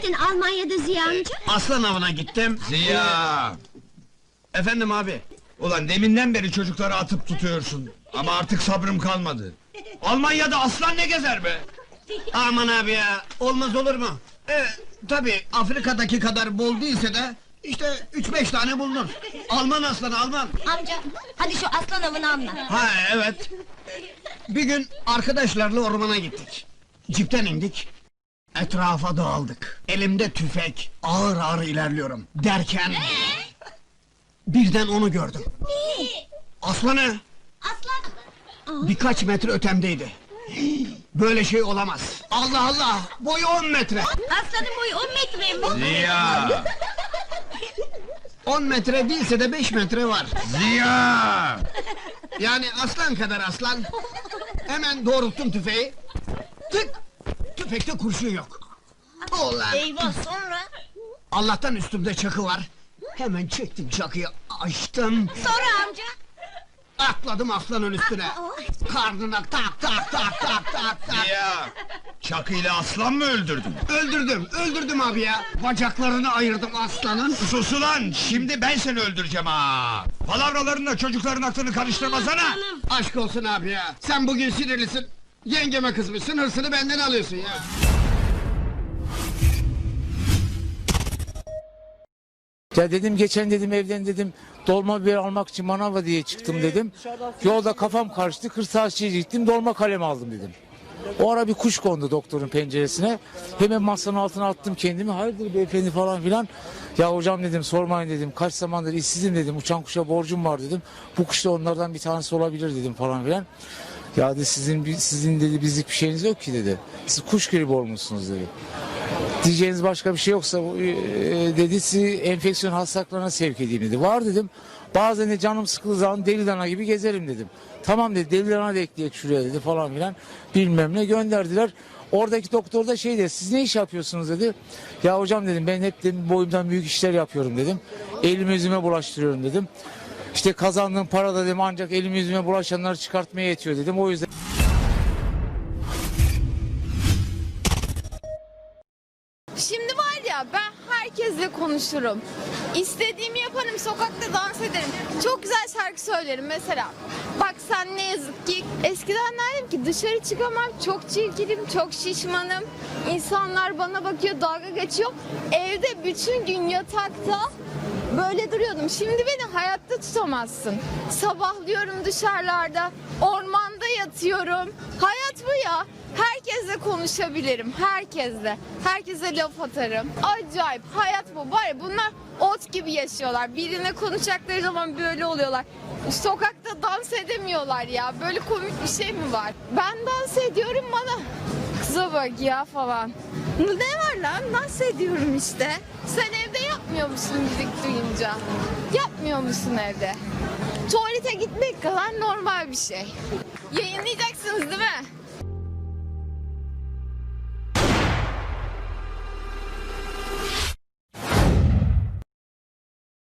gittin Almanya'da Ziya amca? Aslan avına gittim. Ziya! Efendim abi. Ulan deminden beri çocukları atıp tutuyorsun. Ama artık sabrım kalmadı. Almanya'da aslan ne gezer be? Aman abi ya. Olmaz olur mu? Ee, tabi Afrika'daki kadar bol değilse de işte üç beş tane bulunur. Alman aslanı Alman. Amca hadi şu aslan avını anlat. Ha evet. Bir gün arkadaşlarla ormana gittik. Cipten indik. Etrafa dağıldık. Elimde tüfek. Ağır ağır ilerliyorum. Derken... Birden onu gördüm. Aslanı Aslan. birkaç metre ötemdeydi. Böyle şey olamaz. Allah Allah! Boyu on metre! Aslanın boyu 10 metre mi? Ziya! On metre değilse de beş metre var. Ziya! Yani aslan kadar aslan. Hemen doğrulttum tüfeği. Tık! Tüfekte kurşun yok. Ulan! Eyvah sonra? Allah'tan üstümde çakı var. Hemen çektim çakıyı, açtım. Sonra amca. Atladım aslanın üstüne. Karnına tak tak tak tak tak tak. Ziya! Çakıyla aslan mı öldürdün? Öldürdüm, öldürdüm abi ya. Bacaklarını ayırdım aslanın. Sus ulan! Şimdi ben seni öldüreceğim ha! Palavralarınla çocukların aklını karıştırmasana! Aşk olsun abi ya. Sen bugün sinirlisin. Yengeme kızmışsın, hırsını benden alıyorsun ya. Ya dedim geçen dedim evden dedim dolma biber almak için manava diye çıktım dedim. Yolda kafam karıştı kırtasiye gittim dolma kalem aldım dedim. O ara bir kuş kondu doktorun penceresine. Hemen masanın altına attım kendimi. Hayırdır beyefendi falan filan. Ya hocam dedim sormayın dedim. Kaç zamandır işsizim dedim. Uçan kuşa borcum var dedim. Bu kuş da onlardan bir tanesi olabilir dedim falan filan. Ya dedi sizin sizin dedi bizlik bir şeyiniz yok ki dedi. Siz kuş gribi olmuşsunuz dedi. Diyeceğiniz başka bir şey yoksa e, dedi sizi enfeksiyon hastalıklarına sevk edeyim dedi. Var dedim. Bazen de canım sıkıldığı zaman deli dana gibi gezerim dedim. Tamam dedi deli dana da ekleyek şuraya dedi falan filan. Bilmem ne gönderdiler. Oradaki doktor da şey dedi siz ne iş yapıyorsunuz dedi. Ya hocam dedim ben hep dedim, boyumdan büyük işler yapıyorum dedim. Elimi yüzüme bulaştırıyorum dedim. İşte kazandığım para da dedim ancak elimi yüzüme bulaşanları çıkartmaya yetiyor dedim. O yüzden herkesle konuşurum. İstediğimi yaparım, sokakta dans ederim. Çok güzel şarkı söylerim mesela. Bak sen ne yazık ki eskiden derdim ki dışarı çıkamam, çok çirkinim, çok şişmanım. İnsanlar bana bakıyor, dalga geçiyor. Evde bütün gün yatakta böyle duruyordum. Şimdi beni hayatta tutamazsın. Sabahlıyorum dışarılarda, ormanda yatıyorum. Hayat bu ya. Herkesle konuşabilirim, herkesle. Herkese laf atarım. Acayip, hayat bu. Ya bunlar ot gibi yaşıyorlar. Birine konuşacakları zaman böyle oluyorlar. Sokakta dans edemiyorlar ya. Böyle komik bir şey mi var? Ben dans ediyorum bana. Kıza bak ya falan. Ne var lan? Dans ediyorum işte. Sen evde yapmıyor musun müzik duyunca? Yapmıyor musun evde? Tuvalete gitmek kadar normal bir şey. Yayınlayacaksınız değil mi?